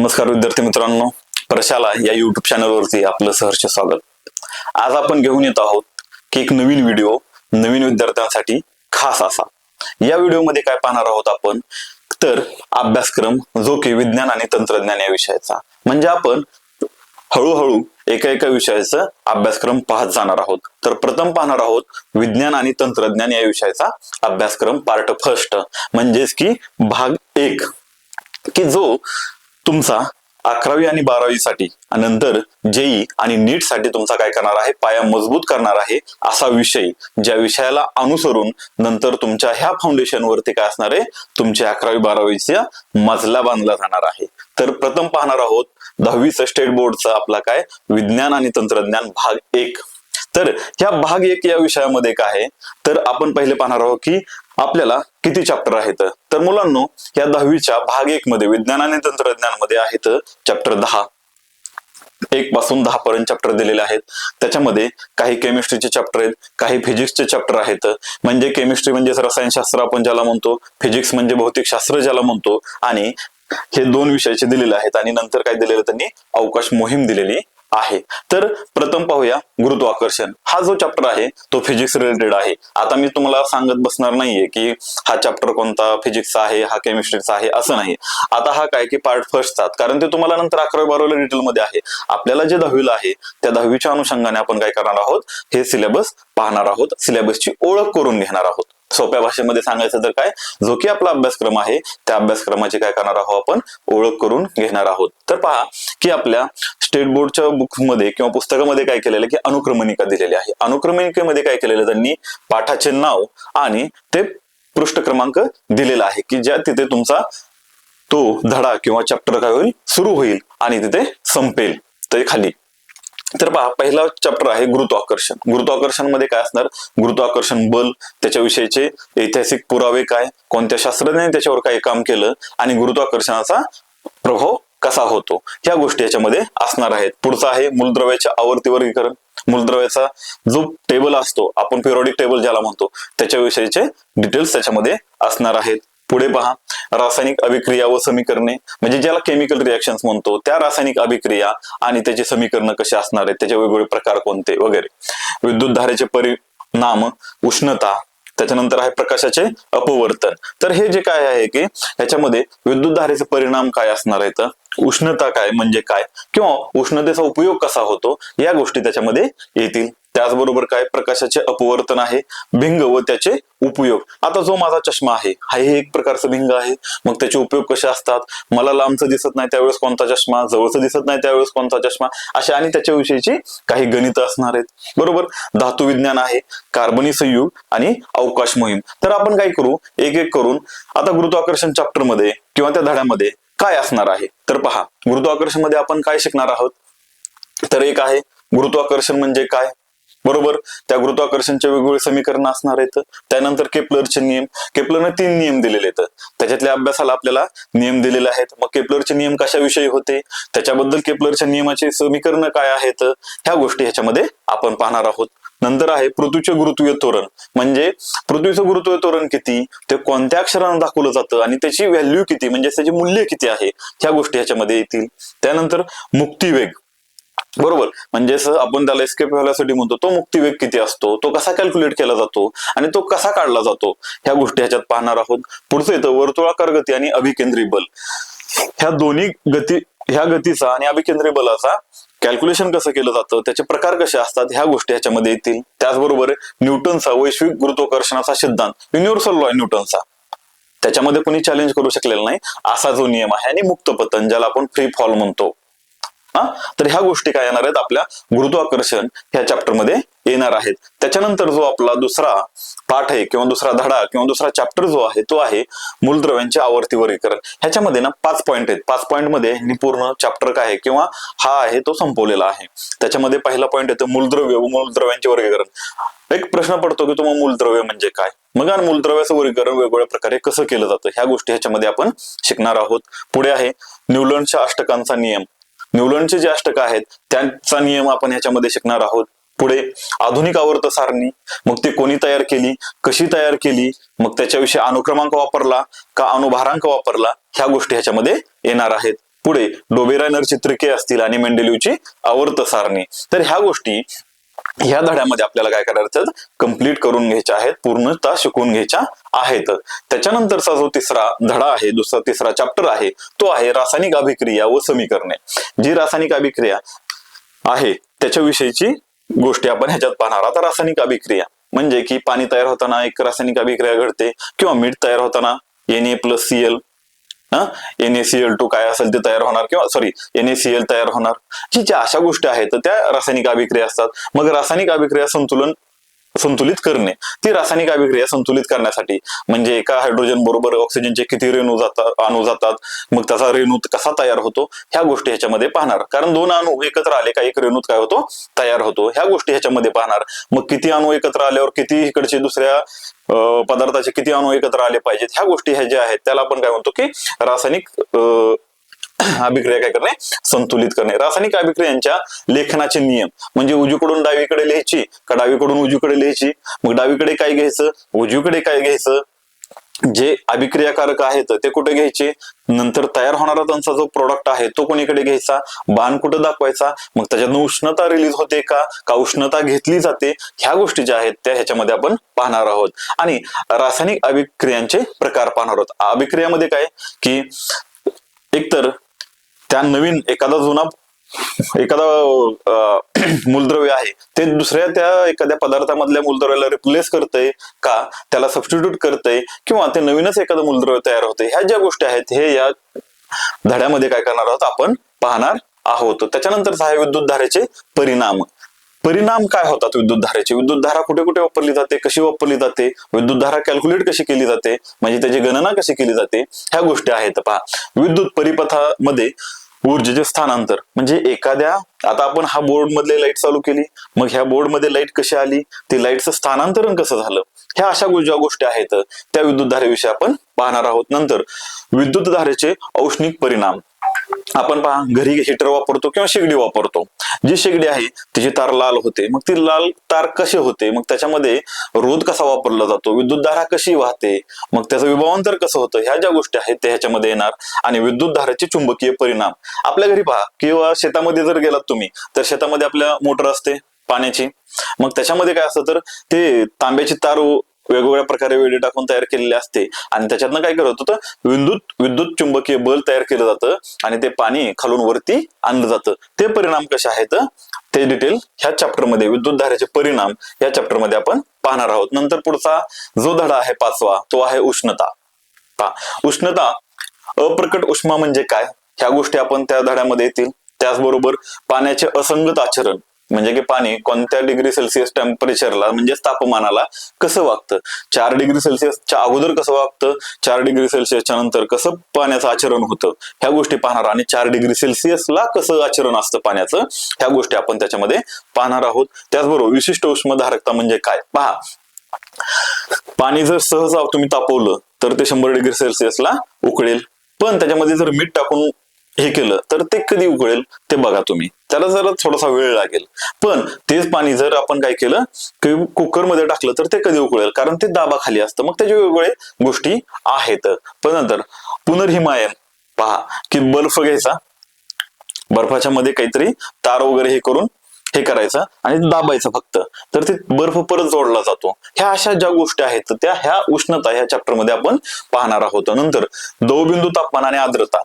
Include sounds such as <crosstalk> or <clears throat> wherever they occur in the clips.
नमस्कार विद्यार्थी मित्रांनो. प्रशाला या युट्यूब चॅनलवरती आपलं सहर्ष स्वागत. आज आपण घेऊन येत आहोत की एक नवीन व्हिडिओ नवीन विद्यार्थ्यांसाठी खास असा. या व्हिडिओमध्ये काय पाहणार आहोत आपण? तर अभ्यासक्रम जो की विज्ञान आणि तंत्रज्ञान या विषयाचा. म्हणजे आपण हळूहळू एका एका विषयाचा अभ्यासक्रम पाहत जाणार आहोत. तर प्रथम पाहणार आहोत विज्ञान आणि तंत्रज्ञान या विषयाचा अभ्यासक्रम पार्ट फर्स्ट म्हणजेच की भाग एक. की जो तुमचा अकरावी आणि बारावीसाठी आणि नंतर जेई आणि नीटसाठी तुमचा काय करणार आहे? पाया मजबूत करणार आहे असा विषय ज्या विषयाला अनुसरून नंतर तुमच्या ह्या फाउंडेशन वरती काय असणार आहे? तुमच्या अकरावी बारावीचा मजला बांधला जाणार आहे. तर प्रथम पाहणार आहोत दहावीचा स्टेट बोर्डचा आपला काय? विज्ञान आणि तंत्रज्ञान भाग एक. तर ह्या भाग एक या विषयामध्ये काय आहे? तर आपण पहिले पाहणार आहोत की आपल्याला किती चॅप्टर आहेत? तर मुलांनो या दहावीच्या भाग एक मध्ये विज्ञान आणि तंत्रज्ञानमध्ये आहेत चॅप्टर दहा. एक पासून दहा पर्यंत चॅप्टर दिलेले आहेत. त्याच्यामध्ये काही केमिस्ट्रीचे चॅप्टर आहेत काही फिजिक्सचे चॅप्टर आहेत. म्हणजे केमिस्ट्री म्हणजे रसायनशास्त्र आपण ज्याला म्हणतो फिजिक्स म्हणजे भौतिकशास्त्र ज्याला म्हणतो आणि हे दोन विषयाचे दिलेले आहेत. आणि नंतर काय दिलेलं त्यांनी? अवकाश मोहीम दिलेली आहे. तर प्रथम पाहूया गुरुत्वाकर्षण. हा जो चॅप्टर आहे तो फिजिक्स रिलेटेड आहे. आता मी तुम्हाला सांगत बसणार नाहीये की हा चॅप्टर कोणता फिजिक्सचा आहे हा केमिस्ट्रीचा आहे असं नाही आता हा काय की पार्ट फर्स्टचा कारण ते तुम्हाला नंतर अकरावी बारावीला डिटेलमध्ये आहे. आपल्याला जे दहावीला आहे त्या दहावीच्या अनुषंगाने आपण काय करणार आहोत? हे सिलेबस पाहणार आहोत. सिलेबसची ओळख करून घेणार आहोत. सोप्या भाषेमध्ये सांगायचं तर काय? जो की आपला अभ्यासक्रम आहे त्या अभ्यासक्रमाची काय करणार आहोत आपण? ओळख करून घेणार आहोत. तर पहा की आपल्या स्टेट बोर्डच्या बुकमध्ये किंवा पुस्तकामध्ये काय केलेलं आहे की अनुक्रमणिका दिलेली आहे. अनुक्रमणिकेमध्ये काय केलेलं त्यांनी पाठाचे नाव आणि ते पृष्ठ क्रमांक दिलेला आहे की ज्या तिथे तुमचा तो धडा किंवा चॅप्टर काय होईल? सुरू होईल आणि तिथे संपेल. ते खाली. तर पहा पहिला चॅप्टर आहे गुरुत्वाकर्षण. गुरुत्वाकर्षणमध्ये काय असणार? गुरुत्वाकर्षण बल त्याच्याविषयीचे ऐतिहासिक पुरावे काय? कोणत्या शास्त्रज्ञाने त्याच्यावर काय काम केलं? आणि गुरुत्वाकर्षणाचा प्रभाव कसा होतो? ह्या गोष्टी याच्यामध्ये असणार आहेत. पुढचा आहे मूलद्रव्याच्या आवर्ती वर्गीकरण. मूलद्रव्याचा जो टेबल असतो आपण पिरियडिक टेबल ज्याला म्हणतो त्याच्याविषयीचे डिटेल्स त्याच्यामध्ये असणार आहेत. पुढे पहा. रासायनिक अभिक्रिया व समीकरणे म्हणजे ज्याला केमिकल रिॲक्शन्स म्हणतो त्या रासायनिक अभिक्रिया आणि त्याचे समीकरण कसे असणार आहेत त्याचे वेगवेगळे प्रकार कोणते वगैरे. विद्युत धारेचे परिणाम उष्णता त्याच्यानंतर आहे प्रकाशाचे अपवर्तन. तर हे जे काय आहे की ह्याच्यामध्ये विद्युत धारेचे परिणाम काय असणार आहेत? उष्णता काय म्हणजे काय? किंवा उष्णतेचा उपयोग कसा होतो? या गोष्टी त्याच्यामध्ये येतील. त्याचबरोबर काय प्रकाशाचे अपवर्तन आहे भिंग व त्याचे उपयोग. आता जो माझा चष्मा आहे हा हे एक प्रकारचं भिंग आहे. मग त्याचे उपयोग कसे असतात? मला लांबचं दिसत नाही त्यावेळेस कोणता चष्मा जवळचं दिसत नाही त्यावेळेस कोणता चष्मा अशा आणि त्याच्याविषयीची काही गणित असणार आहेत. बरोबर? धातू विज्ञान आहे कार्बनी संयुग आणि अवकाश मोहीम. तर आपण काय करू? एक एक करून आता गुरुत्वाकर्षण चॅप्टरमध्ये किंवा त्या धड्यामध्ये काय असणार आहे? तर पहा गुरुत्वाकर्षणमध्ये आपण काय शिकणार आहोत? तर एक आहे गुरुत्वाकर्षण म्हणजे काय? बरोबर? त्या गुरुत्वाकर्षणचे वेगवेगळे समीकरण असणार आहेत. त्यानंतर केपलरचे नियम. केपलरने तीन नियम दिलेले आहेत. त्याच्यातल्या अभ्यासाला आपल्याला नियम दिलेले आहेत. मग केपलरचे नियम कशाविषयी होते? त्याच्याबद्दल केपलरच्या नियमाचे समीकरण काय आहेत? ह्या गोष्टी ह्याच्यामध्ये आपण पाहणार आहोत. नंतर आहे पृथ्वीचे गुरुत्वीय तोरण. म्हणजे पृथ्वीचं गुरुत्वीय तोरण किती? ते कोणत्या अक्षरानं दाखवलं जातं? आणि त्याची व्हॅल्यू किती? म्हणजे त्याचे मूल्य किती आहे? ह्या गोष्टी ह्याच्यामध्ये येतील. त्यानंतर मुक्तिवेग. बरोबर. म्हणजे असं आपण त्याला एस्केप व्हायसाठी म्हणतो तो मुक्तिवेग किती असतो? तो कसा कॅल्क्युलेट केला जातो? आणि तो कसा काढला जातो? ह्या गोष्टी ह्याच्यात पाहणार आहोत. पुढचं येतं वर्तुळाकार गती आणि अभिकेंद्री बल. ह्या दोन्ही गती ह्या गतीचा आणि अभिकेंद्री बलाचा कॅल्क्युलेशन कसं केलं जातं? त्याचे प्रकार कसे असतात? ह्या गोष्टी ह्याच्यामध्ये येतील. त्याचबरोबर न्यूटनचा वैश्विक गुरुत्वाकर्षणाचा सिद्धांत. युनिव्हर्सल लॉ न्यूटनचा. त्याच्यामध्ये कोणी चॅलेंज करू शकलेला नाही. असा जो नियम आहे आणि मुक्त पतन ज्याला आपण फ्री फॉल म्हणतो. हा? तर ह्या गोष्टी काय येणार आहेत? आपल्या गुरुत्वाकर्षण ह्या चॅप्टरमध्ये येणार आहेत. त्याच्यानंतर जो आपला दुसरा पाठ आहे किंवा दुसरा धडा किंवा दुसरा चॅप्टर जो आहे तो आहे मूलद्रव्यांचे आवर्ती वर्गीकरण. ह्याच्यामध्ये ना पाच पॉईंट आहेत. पाच पॉईंटमध्ये पूर्ण चॅप्टर काय आहे किंवा हा आहे तो संपवलेला आहे. त्याच्यामध्ये पहिला पॉईंट येतो मूलद्रव्य व मूलद्रव्यांचे वर्गीकरण. एक प्रश्न पडतो की तुम्हाला मूलद्रव्य म्हणजे काय? मग आणि मूलद्रव्याचं वर्गीकरण वेगवेगळ्या प्रकारे कसं केलं जातं? ह्या गोष्टी ह्याच्यामध्ये आपण शिकणार आहोत. पुढे आहे न्यूलंडच्या अष्टकांचा नियम. न्यूलंडचे जे अष्टक आहेत त्यांचा नियम आपण ह्याच्यामध्ये शिकणार आहोत. पुढे आधुनिक आवर्त सारणी मग ती कोणी तयार केली कशी तयार केली मग त्याच्याविषयी अनुक्रमांक वापरला का अनुभारांक वापरला ह्या गोष्टी ह्याच्यामध्ये येणार आहेत. पुढे डोबेरायनर चित्रके असतील आणि मेंडेल्यूची आवर्त सारणी. तर ह्या गोष्टी ह्या धड्यामध्ये आपल्याला काय करायचं कंप्लीट करून घ्यायच्या आहेत पूर्णतः शिकून घ्यायच्या आहेत. त्याच्यानंतरचा जो तिसरा धडा आहे दुसरा तिसरा चॅप्टर आहे तो आहे रासायनिक अभिक्रिया व समीकरणे. जी रासायनिक अभिक्रिया आहे त्याच्याविषयीची गोष्टी आपण ह्याच्यात पाहणार आता रासायनिक अभिक्रिया म्हणजे की पाणी तयार होताना एक रासायनिक अभिक्रिया घडते किंवा मीठ तयार होताना N A plus C L N A C L two काय असेल ते तयार होणार किंवा सॉरी एनएसीएल तयार होणार. जी ज्या अशा गोष्टी आहेत तर त्या रासायनिक अभिक्रिया असतात. मग रासायनिक अभिक्रिया संतुलन संतुलित करणे ती रासायनिक अभिक्रिया संतुलित करण्यासाठी. म्हणजे एका हायड्रोजन बरोबर ऑक्सिजनचे किती रेणू जातात अणू जातात मग त्याचा रेणू कसा तयार होतो ह्या गोष्टी ह्याच्यामध्ये पाहणार. कारण दोन अणू एकत्र आले का एक रेणूत काय होतो? तयार होतो. ह्या गोष्टी ह्याच्यामध्ये पाहणार. मग किती अणू एकत्र आल्यावर किती इकडचे दुसऱ्या पदार्थाचे किती अणू एकत्र आले पाहिजेत? ह्या गोष्टी ह्या ज्या आहेत त्याला आपण काय म्हणतो की रासायनिक <clears throat> अभिक्रिया काय करणे? संतुलित करणे. रासायनिक अभिक्रियांच्या लेखनाचे नियम. म्हणजे उजवीकडून डावीकडे लिहायची का डावीकडून उजवीकडे लिहायची? मग डावीकडे काय घ्यायचं? उजवीकडे काय घ्यायचं? जे अभिक्रियाकारक आहेत ते कुठे घ्यायचे? नंतर तयार होणारा त्यांचा जो प्रोडक्ट आहे तो कोणीकडे घ्यायचा? बाण कुठं दाखवायचा? मग त्याच्यातून उष्णता रिलीज होते का? का उष्णता घेतली जाते? ह्या गोष्टी ज्या आहेत त्या ह्याच्यामध्ये आपण पाहणार आहोत. आणि रासायनिक अभिक्रियांचे प्रकार पाहणार आहोत. अभिक्रियामध्ये काय? की एकतर त्या नवीन एखादा जुना एखादा <clears throat> मूलद्रव्य आहे ते दुसऱ्या त्या एखाद्या पदार्थामधल्या मूलद्रव्याला रिप्लेस करतंय का? त्याला सबस्टिट्यूट करतंय किंवा ते नवीनच एखादं मूलद्रव्य तयार होते ह्या ज्या गोष्टी आहेत हे या धड्यामध्ये काय करणार आहोत आपण? पाहणार आहोत. त्याच्यानंतर आहे विद्युत धारेचे परिणाम. परिणाम काय होतात विद्युत धारेचे विद्युत धारा कुठे कुठे वापरली जाते? कशी वापरली जाते? विद्युत धारा कॅल्क्युलेट कशी केली जाते? म्हणजे त्याची गणना कशी केली जाते? ह्या गोष्टी आहेत. पहा विद्युत परिपथामध्ये ऊर्जेचे स्थानांतर. म्हणजे एखाद्या आता आपण हा बोर्ड मधले लाइट चालू केली मग ह्या बोर्डमध्ये लाइट कशी आली ते लाईटचं स्थानांतरण कसं झालं? ह्या अशा ज्या गोष्टी आहेत त्या विद्युत धारेविषयी आपण पाहणार आहोत नंतर. विद्युत धारेचे औष्णिक परिणाम. आपण पहा घरी हिटर वापरतो किंवा शेगडी वापरतो. जी शेगडी आहे तिची तार लाल होते. मग ती लाल तार कशी होते? मग त्याच्यामध्ये रोध कसा वापरला जातो? विद्युत धारा कशी वाहते? मग त्याचं विभावांतर कसं होतं? ह्या ज्या गोष्टी आहेत त्या ह्याच्यामध्ये येणार. आणि विद्युत धाराचे चुंबकीय परिणाम. आपल्या घरी पहा किंवा शेतामध्ये जर गेलात तुम्ही तर शेतामध्ये आपल्या मोटर असते पाण्याची. मग त्याच्यामध्ये काय असतं तर ते तांब्याची तार वेगवेगळ्या प्रकारे वेळी टाकून तयार केलेले असते. आणि त्याच्यातनं काय करत होतं विद्युत विद्युत चुंबकीय बल तयार केलं जातं आणि ते पाणी खालून वरती आणलं जातं. ते परिणाम कसे आहेत? ते डिटेल ह्या चॅप्टरमध्ये विद्युत धारेचे परिणाम या चॅप्टरमध्ये आपण पाहणार आहोत. नंतर पुढचा जो धडा आहे पाचवा तो आहे उष्णता. उष्णता अप्रकट उष्मा म्हणजे काय? ह्या गोष्टी आपण त्या धड्यामध्ये येतील. त्याचबरोबर पाण्याचे असंगत आचरण. म्हणजे की पाणी कोणत्या डिग्री सेल्सिअस टेम्परेचरला म्हणजे तापमानाला कसं वागतं? चार डिग्री सेल्सिअसच्या अगोदर कसं वागतं? चार डिग्री सेल्सिअसच्या नंतर कसं पाण्याचं आचरण होतं? ह्या गोष्टी पाहणार आणि चार डिग्री सेल्सिअसला कसं आचरण असतं पाण्याचं? ह्या गोष्टी आपण त्याच्यामध्ये पाहणार आहोत. त्याचबरोबर विशिष्ट उष्मधारकता म्हणजे काय? पहा. पाणी जर सहज तुम्ही तापवलं तर ते शंभर डिग्री सेल्सिअसला उकळेल. पण त्याच्यामध्ये जर मीठ टाकून हे केलं तर ते कधी उकळेल ते बघा तुम्ही. त्याला जरा थोडासा वेळ लागेल. पण तेच पाणी जर आपण काय केलं की कुकरमध्ये टाकलं तर ते कधी उकळेल? कारण ते दाबाखाली असतं. मग त्याचे वेगवेगळे गोष्टी आहेत. पण नंतर पुनर्हिमायन. पहा की बर्फ घ्यायचा. बर्फाच्या मध्ये काहीतरी तार वगैरे हे करून हे करायचं आणि दाबायचं फक्त. तर ते बर्फ परत जोडला जातो. ह्या अशा ज्या गोष्टी आहेत त्या ह्या उष्णता ह्या चॅप्टरमध्ये आपण पाहणार आहोत. नंतर दवबिंदू तापमान आणि आर्द्रता.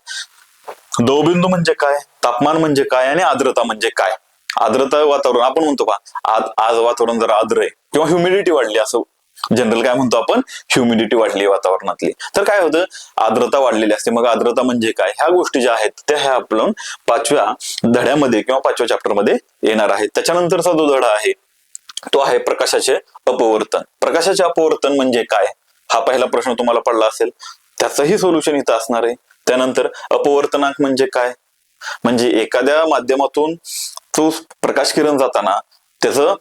दवबिंदू म्हणजे काय? तापमान म्हणजे काय? आणि आर्द्रता म्हणजे काय? आर्द्रता वातावरण आपण म्हणतो पहा आज आज वातावरण जरा आर्द्र आहे किंवा ह्युमिडिटी वाढली असं. जनरल काय म्हणतो आपण? ह्युमिडिटी वाढली वातावरणातली. तर काय होतं? आर्द्रता वाढलेली असते. मग आर्द्रता म्हणजे काय? ह्या गोष्टी ज्या आहेत त्या ह्या आपण पाचव्या धड्यामध्ये किंवा पाचव्या चॅप्टरमध्ये येणार आहेत. त्याच्यानंतरचा जो धडा आहे तो आहे प्रकाशाचे अपवर्तन. प्रकाशाचे अपवर्तन म्हणजे काय? हा पहिला प्रश्न तुम्हाला पडला असेल. त्याचंही सोल्युशन इथं असणार आहे. त्यानंतर अपवर्तनांक म्हणजे काय? म्हणजे एखाद्या माध्यमातून तो प्रकाश किरण जाताना त्याचं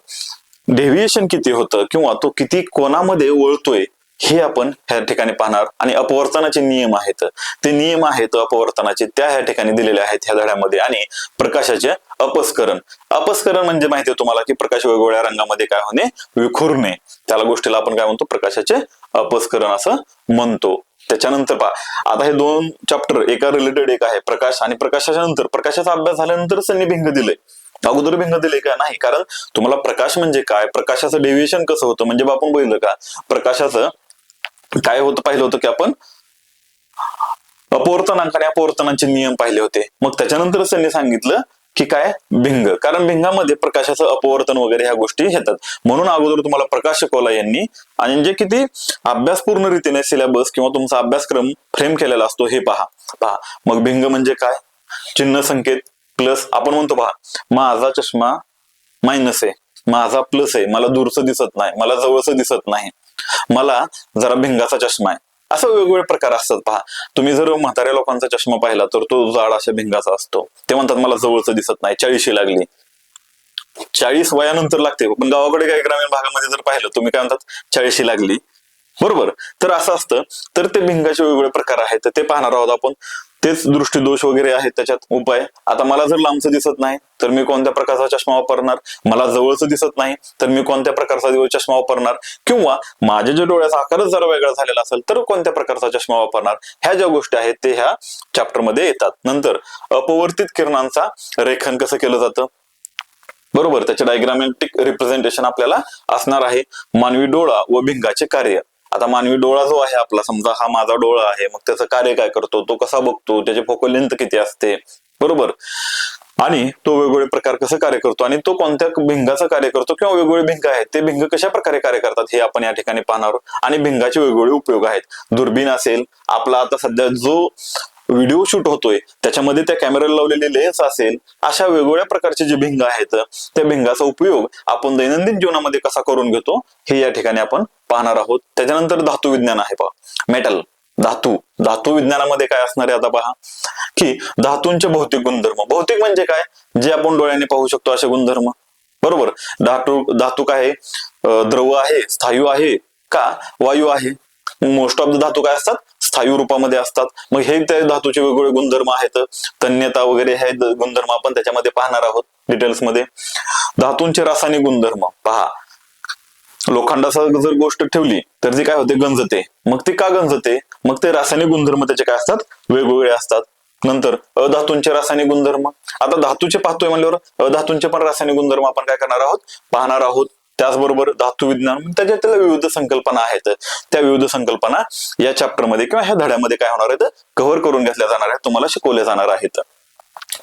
डेव्हिएशन किती होतं किंवा तो किती कोणामध्ये वळतोय हे आपण ह्या ठिकाणी पाहणार. आणि अपवर्तनाचे नियम आहेत. ते नियम आहेत अपवर्तनाचे त्या ह्या ठिकाणी दिलेले आहेत ह्या धड्यामध्ये. आणि प्रकाशाचे अपस्करण. अपस्करण म्हणजे माहिती आहे तुम्हाला की प्रकाश वेगवेगळ्या रंगामध्ये काय होणे? विखुरणे. त्याला गोष्टीला आपण काय म्हणतो? प्रकाशाचे अपस्करण असं म्हणतो. त्याच्यानंतर पहा. आता हे दोन चॅप्टर एका रिलेटेड एक आहे प्रकाश आणि प्रकाशाच्या नंतर प्रकाशाचा अभ्यास झाल्यानंतर त्यांनी भिंग दिलंय. अगोदर भिंग दिले का? नाही. कारण तुम्हाला प्रकाश म्हणजे काय? प्रकाशाचं डेव्हिएशन कसं होतं? म्हणजे आपण बघितलं का? प्रकाशाचं काय होतं पाहिलं होतं की आपण अपवर्तनांक आणि अपवर्तनांचे नियम पाहिले होते. मग त्याच्यानंतरच त्यांनी सांगितलं की काय? भिंग. कारण भिंगामध्ये प्रकाशाचं अपवर्तन वगैरे ह्या गोष्टी येतात. म्हणून अगोदर तुम्हाला प्रकाश शिकवला यांनी. आणि जे किती अभ्यासपूर्ण रीतीने सिलेबस किंवा तुमचा अभ्यासक्रम फ्रेम केलेला असतो हे पहा. पहा. मग भिंग म्हणजे काय? चिन्ह संकेत प्लस आपण म्हणतो पहा माझा चष्मा मायनस आहे माझा प्लस आहे मला दूरचं दिसत नाही. मला जवळचं दिसत नाही. मला जरा भिंगाचा चष्मा आहे. असं वेगवेगळे प्रकार असतात. पहा तुम्ही जर म्हाताऱ्या लोकांचा चष्मा पाहिला तर तो जाड अशा भिंगाचा असतो. ते म्हणतात मला जवळचं दिसत नाही चाळीशी लागली. चाळीस वयानंतर लागते. पण गावाकडे काही ग्रामीण भागामध्ये जर पाहिलं तुम्ही काय म्हणतात चाळीशी लागली. बरोबर. तर असं असतं. तर ते भिंगाचे वेगवेगळे प्रकार आहेत. ते पाहणार आहोत आपण. तेच दृष्टीदोष वगैरे आहेत त्याच्यात उपाय. आता मला जर लांबचं दिसत नाही तर मी कोणत्या प्रकारचा चष्मा वापरणार? मला जवळचं दिसत नाही तर मी कोणत्या प्रकारचा चष्मा वापरणार? किंवा माझ्या जे डोळ्याचा आकारच जरा वेगळा झालेला असेल तर कोणत्या प्रकारचा चष्मा वापरणार? ह्या ज्या गोष्टी आहेत ते ह्या चॅप्टरमध्ये येतात. नंतर अपवर्तित किरणांचा रेखन कसं केलं जातं? बरोबर त्याचे डायग्रामॅटिक रिप्रेझेंटेशन आपल्याला असणार आहे. मानवी डोळा व भिंगाचे कार्य. आता मानवी डोळा जो आहे आपला समजा हा माझा डोळा आहे मग त्याचं कार्य काय करतो? तो कसा बघतो? त्याचे फोकल लेंथ किती असते? बरोबर? आणि तो वेगवेगळे प्रकार कसं कार्य करतो? आणि तो कोणत्या भिंगाचं कार्य करतो किंवा वेगवेगळे भिंग आहेत? ते भिंग कशा प्रकारे कार्य करतात हे आपण या ठिकाणी पाहणार आणि भिंगाचे वेगवेगळे उपयोग आहेत. दुर्बीण असेल आपला आता सध्या जो व्हिडिओ शूट होतोय त्याच्यामध्ये त्या कॅमेऱ्याला लावलेले लेन्स असेल अशा वेगवेगळ्या प्रकारचे जे भिंग आहेत त्या भिंगाचा उपयोग आपण दैनंदिन जीवनामध्ये कसा करून घेतो हे या ठिकाणी आपण पाहणार आहोत. त्याच्यानंतर धातू विज्ञान आहे पहा मेटल धातू. धातू विज्ञानामध्ये काय असणार आहे आता पहा. की धातूंचे भौतिक गुणधर्म. भौतिक म्हणजे काय? जे आपण डोळ्याने पाहू शकतो असे गुणधर्म. बरोबर? धातू धातू काय द्रव आहे स्थायू आहे का? वायू आहे. मोस्ट ऑफ द धातू काय असतात? स्थायू रूपामध्ये असतात. मग हे त्या धातूचे वेगवेगळे गुणधर्म आहेत. तन्यता वगैरे हे गुणधर्म आपण त्याच्यामध्ये पाहणार आहोत डिटेल्समध्ये. धातूंचे रासायनिक गुणधर्म पहा. लोखंडाचा जर गोष्ट ठेवली तर ती काय होते? गंजते. मग ते का गंजते? मग ते रासायनिक गुणधर्म त्याचे काय असतात? वेगवेगळे असतात. नंतर अधातूंचे रासायनिक गुणधर्म. आता धातूचे पाहतोय म्हणल्यावर अधातूंचे पण रासायनिक गुणधर्म आपण काय करणार आहोत? पाहणार आहोत. त्याचबरोबर धातू विज्ञान म्हणजे त्याच्यातल्या विविध संकल्पना आहेत. त्या विविध संकल्पना या चॅप्टरमध्ये किंवा ह्या धड्यामध्ये काय होणार आहेत कव्हर करून घेतल्या जाणार आहेत तुम्हाला शिकवल्या जाणार आहेत.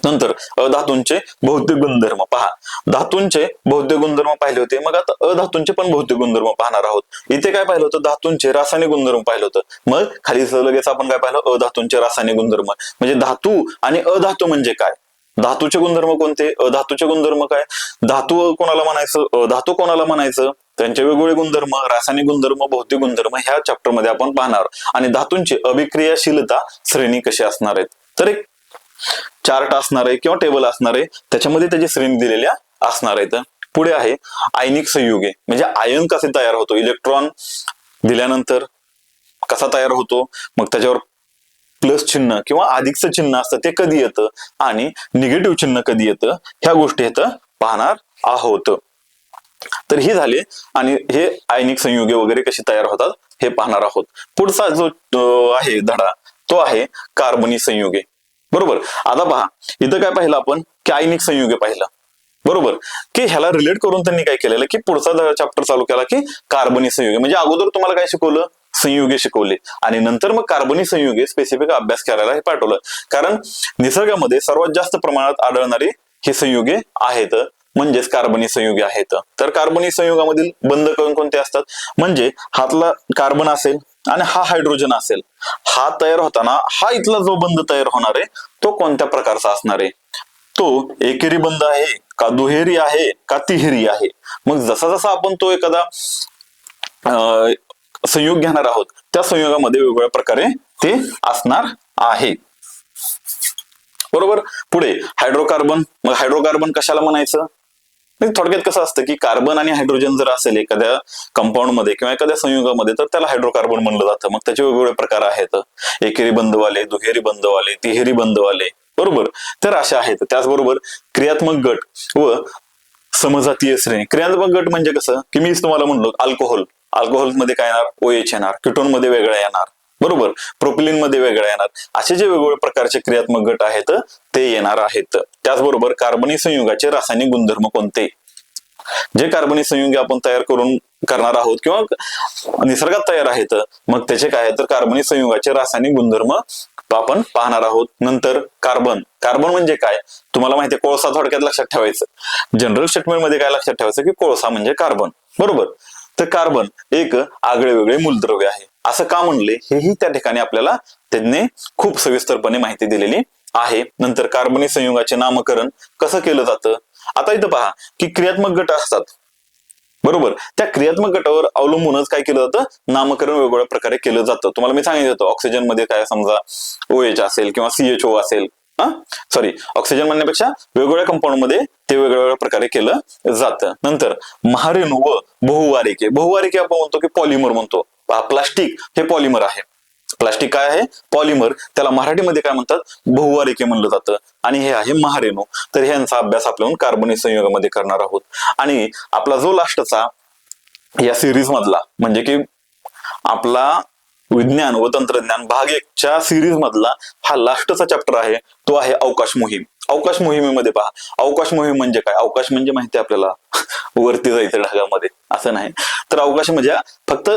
नंतर अधातूंचे भौतिक गुणधर्म पहा. धातूंचे भौतिक गुणधर्म पाहिले होते मग आता अधातूंचे पण भौतिक गुणधर्म पाहणार आहोत. इथे काय पाहिलं होतं धातूंचे रासायनिक गुणधर्म पाहिलं होतं. मग खाली लगेच आपण काय पाहिलं अधातूंचे रासायनिक गुणधर्म. म्हणजे धातू आणि अधातू म्हणजे काय? धातूचे गुणधर्म कोणते? धातूचे गुणधर्म काय? धातू कोणाला म्हणायचं? धातू कोणाला म्हणायचं? त्यांचे वेगवेगळे गुणधर्म रासायनिक गुणधर्म भौतिक गुणधर्म ह्या चॅप्टरमध्ये आपण पाहणार. आणि धातूंची अभिक्रियाशीलता श्रेणी कशी असणार आहेत तर एक चार्ट असणार आहे किंवा टेबल असणार आहे. त्याच्यामध्ये त्याची श्रेणी दिलेल्या असणार आहेत. पुढे आहे आयनिक संयुगे. म्हणजे आयन कसे तयार होतो? इलेक्ट्रॉन दिल्यानंतर कसा तयार होतो? मग त्याच्यावर प्लस चिन्ह किंवा अधिकचं चिन्ह असतं ते कधी येतं? आणि निगेटिव्ह चिन्ह कधी येतं? ह्या गोष्टी इथं पाहणार आहोत. तर ही झाले आणि हे आयनिक संयुगे वगैरे कशी तयार होतात हे पाहणार आहोत. पुढचा जो आहे धडा तो आहे कार्बनी संयुगे. बरोबर? आता पहा इथं काय पाहिलं आपण? की आयनिक संयुगे पाहिलं. बरोबर? की ह्याला रिलेट करून त्यांनी काय केलेलं की पुढचा चॅप्टर चालू केला की कार्बनी संयुगे. म्हणजे अगोदर तुम्हाला काय शिकवलं? संयुगे शिकवले. आणि नंतर मग कार्बनी संयुगे स्पेसिफिक अभ्यास करायला हे पाठवलं. कारण निसर्गामध्ये सर्वात जास्त प्रमाणात आढळणारी ही संयुगे आहेत. म्हणजेच कार्बनी संयुगे आहेत. तर कार्बनी संयुगामधील बंध कण कोणते असतात? म्हणजे हातला कार्बन असेल आणि हा हायड्रोजन असेल. हा तयार होताना हा इथला जो बंध तयार होणार आहे तो कोणत्या प्रकारचा असणार आहे? तो एकेरी बंध आहे का दुहेरी आहे का तिहेरी आहे? मग जसा जसा आपण तो एखादा अं, संयोग घेणार आहोत. त्या संयोगामध्ये वेगवेगळ्या प्रकारे ते असणार आहे. बरोबर? पुढे हायड्रोकार्बन मग हायड्रोकार्बन कशाला म्हणायचं? थोडक्यात कसं असतं की कार्बन आणि हायड्रोजन जर असेल एखाद्या कंपाऊंडमध्ये किंवा एखाद्या संयुगामध्ये तर त्याला हायड्रोकार्बन म्हणलं जातं. मग त्याचे वेगवेगळे प्रकार आहेत. एकेरी बंधवाले दुहेरी बंधवाले तिहेरी बंधवाले. बरोबर? तर अशा आहेत. त्याचबरोबर क्रियात्मक गट व समजातीय श्रेणी. क्रियात्मक गट म्हणजे कसं? की मीच तुम्हाला म्हणलो अल्कोहोल अल्कोहोलमध्ये काय येणार? ओएच येणार. किटोनमध्ये वेगळं वेगळा येणार. बरोबर? प्रोपिलिनमध्ये वेगळा येणार. असे जे वेगवेगळ्या प्रकारचे क्रियात्मक गट आहेत ते येणार आहेत. त्याचबरोबर कार्बनी संयुगाचे रासायनिक गुणधर्म कोणते? जे कार्बनी संयुगे आपण तयार करून करणार आहोत किंवा निसर्गात तयार आहेत मग त्याचे काय तर कार्बनी संयुगाचे रासायनिक गुणधर्म आपण पाहणार आहोत. नंतर कार्बन कार्बन म्हणजे काय? तुम्हाला माहिती आहे कोळसा थोडक्यात लक्षात ठेवायचं. जनरल स्टेटमेंटमध्ये काय लक्षात ठेवायचं की कोळसा म्हणजे कार्बन बरोबर? तर कार्बन एक आगळे वेगळे मूलद्रव्य आहे. असं का म्हणले? हेही त्या ठिकाणी आपल्याला त्यांनी खूप सविस्तरपणे माहिती दिलेली आहे. नंतर कार्बनी संयुगाचे नामकरण कसं केलं जातं? आता इथं पहा की क्रियात्मक गट असतात. बरोबर? त्या क्रियात्मक गटावर अवलंबूनच काय केलं जातं? नामकरण वेगवेगळ्या प्रकारे केलं जातं. तुम्हाला मी सांगितलं होतं ऑक्सिजनमध्ये काय समजा ओ एच असेल किंवा सीएचओ असेल. हा? सॉरी ऑक्सिजन म्हणण्यापेक्षा वेगवेगळ्या कंपाऊंडमध्ये ते वेगवेगळ्या प्रकारे केलं जातं. नंतर महारेणू व बहुवारिके. बहुवारिके आपण म्हणतो की पॉलिमर म्हणतो. प्लास्टिक हे पॉलिमर आहे. प्लास्टिक काय आहे? पॉलिमर त्याला मराठीमध्ये काय म्हणतात? बहुवारिके म्हणलं जातं. आणि हे आहे महारेणू. तर ह्यांचा अभ्यास आपण कार्बनी संयोगामध्ये करणार आहोत. आणि आपला जो लास्टचा या सिरीज मधला म्हणजे की आपला विज्ञान व तंत्रज्ञान भाग एकच्या सिरीज मधला हा लास्टचा चॅप्टर आहे. तो आहे अवकाश मोहीम. अवकाश मोहिमेमध्ये पहा. अवकाश मोहीम म्हणजे काय? अवकाश म्हणजे माहिती आहे आपल्याला? वरती जायचं ढगामध्ये. असं नाही. तर अवकाश म्हणजे फक्त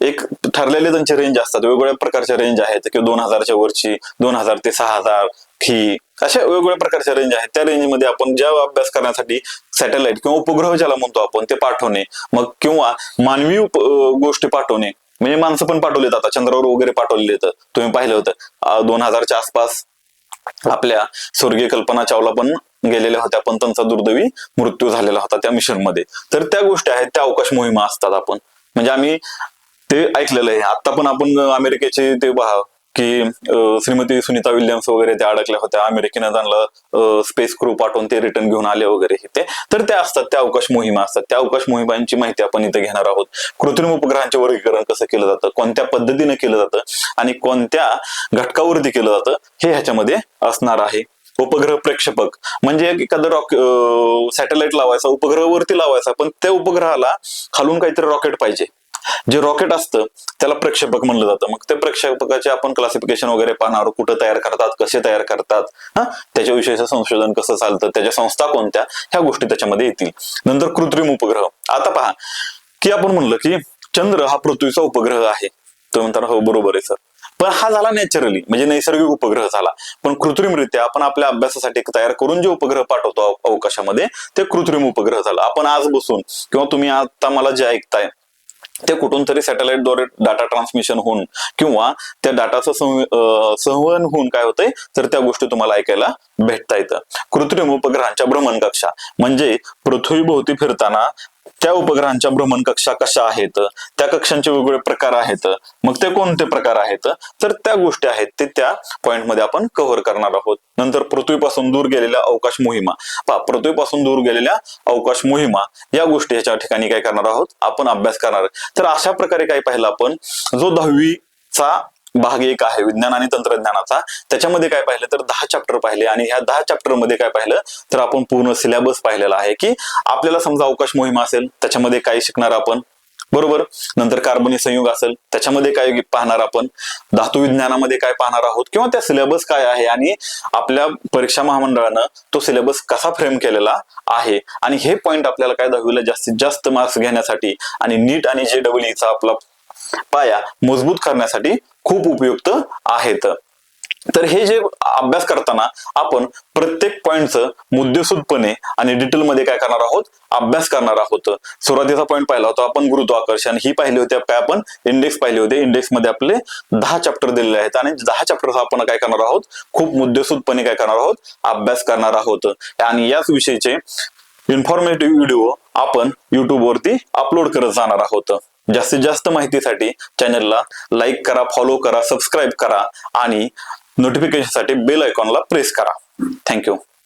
एक ठरलेले त्यांचे रेंज असतात. वेगवेगळ्या प्रकारच्या रेंज आहेत. किंवा दोन हजारच्या वरची दोन हजार ते सहा हजार ही अशा वेगवेगळ्या प्रकारच्या रेंज आहेत. त्या रेंजमध्ये आपण ज्या अभ्यास करण्यासाठी सॅटेलाइट किंवा उपग्रह ज्याला म्हणतो आपण ते पाठवणे. मग किंवा मानवी उप- गोष्टी पाठवणे. म्हणजे माणसं पण पाठवलेत आता. चंद्रावर वगैरे पाठवलेले आहेत. तुम्ही पाहिलं होतं. दोन हजारच्या आसपास आपल्या स्वर्गीय कल्पना चावला पण गेलेल्या होत्या. पण त्यांचा दुर्दैवी मृत्यू झालेला होता त्या मिशनमध्ये तर त्या गोष्टी आहेत. त्या अवकाश मोहिमा असतात आपण. म्हणजे आम्ही ते ऐकलेलं आहे. आता पण आपण अमेरिकेचे ते की श्रीमती सुनीता विल्यम्स वगैरे त्या अडकल्या होत्या अमेरिकेनं त्यांना स्पेस क्रू पाठवून ते रिटर्न घेऊन आले वगैरे हे ते तर त्या असतात त्या अवकाश मोहिमा असतात. त्या अवकाश मोहिमांची माहिती आपण इथे घेणार आहोत. कृत्रिम उपग्रहांचे वर्गीकरण कसं केलं जातं कोणत्या पद्धतीने केलं जातं आणि कोणत्या घटकावरती केलं जातं हे ह्याच्यामध्ये असणार आहे. उपग्रह प्रेक्षेपक. म्हणजे एखादं रॉक सॅटेलाइट लावायचा उपग्रह वरती लावायचा पण त्या उपग्रहाला खालून काहीतरी रॉकेट पाहिजे. जे रॉकेट असतं त्याला प्रक्षेपक म्हणलं जातं. मग ते प्रक्षेपकाचे आपण क्लासिफिकेशन वगैरे पाहणार कुठं तयार करतात कसे तयार करतात हा? त्याच्याविषयीचं संशोधन कसं चालतं त्याच्या संस्था कोणत्या? ह्या गोष्टी त्याच्यामध्ये येतील. नंतर कृत्रिम उपग्रह. आता पहा की आपण म्हणलं की चंद्र हा पृथ्वीचा उपग्रह आहे. तो म्हणताना हो बरोबर आहे सर. पण हा झाला नॅचरली म्हणजे नैसर्गिक उपग्रह झाला. पण कृत्रिमरित्या आपण आपल्या अभ्यासासाठी तयार करून जे उपग्रह पाठवतो अवकाशामध्ये ते कृत्रिम उपग्रह झाला. आपण आज बसून किंवा तुम्ही आता मला जे ऐकताय ते कुठून तरी सॅटेलाइटद्वारे डाटा ट्रान्समिशन होऊन किंवा त्या डाटाचं संवहन होऊन काय होतंय? तर त्या गोष्टी तुम्हाला ऐकायला भेटता येतं. कृत्रिम उपग्रहांच्या भ्रमण कक्षा म्हणजे पृथ्वीभोवती फिरताना त्या उपग्रहांच्या भ्रमण कक्षा कशा आहेत? त्या कक्षांचे वेगवेगळे प्रकार आहेत. मग ते कोणते प्रकार आहेत? तर त्या गोष्टी आहेत ते त्या पॉईंटमध्ये आपण कव्हर करणार आहोत. नंतर पृथ्वीपासून दूर गेलेल्या अवकाश मोहिमा. पहा पृथ्वीपासून दूर गेलेल्या अवकाश मोहिमा या गोष्टी ह्याच्या ठिकाणी काय करणार आहोत? आपण अभ्यास करणार. तर अशा प्रकारे काय पाहिलं आपण? जो दहावीचा भाग एक आहे विज्ञान आणि तंत्रज्ञानाचा. त्याच्यामध्ये काय पाहिलं तर दहा चॅप्टर पाहिले आणि ह्या दहा चॅप्टरमध्ये काय पाहिलं तर आपण पूर्ण सिलेबस पाहिलेला आहे की आपल्याला समजा अवकाश मोहिमा असेल त्याच्यामध्ये काय शिकणार आपण? बरोबर? नंतर कार्बनी संयुग असेल त्याच्यामध्ये काय पाहणार आपण? धातू विज्ञानामध्ये काय पाहणार आहोत? किंवा त्या सिलेबस काय आहे? आणि आपल्या परीक्षा महामंडळानं तो सिलेबस कसा फ्रेम केलेला आहे? आणि हे पॉइंट आपल्याला काय दहावीला जास्तीत जास्त मार्क्स घेण्यासाठी आणि नीट आणि जे डबल ईचा आपला पाया मजबूत करण्यासाठी खूप उपयुक्त आहेत. तर हे जे अभ्यास करताना आपण प्रत्येक पॉईंटचं मुद्देसूदपणे आणि डिटेलमध्ये काय करणार आहोत? अभ्यास करणार आहोत. सुरुवातीचा पॉईंट पाहिला होता आपण गुरुत्वाकर्षण ही पाहिली होती काय आपण इंडेक्स पाहिले होते. इंडेक्समध्ये आपले दहा चॅप्टर दिलेले आहेत आणि दहा चॅप्टर आपण काय करणार आहोत? खूप मुद्देसूदपणे काय करणार आहोत? अभ्यास करणार आहोत. आणि याच विषयीचे इन्फॉर्मेटिव्ह व्हिडिओ आपण युट्यूबवरती अपलोड करत जाणार आहोत. जास्तीत जास्त माहितीसाठी चॅनलला लाईक करा फॉलो करा सबस्क्राईब करा आणि नोटिफिकेशनसाठी बेल आयकॉनला प्रेस करा. Thank you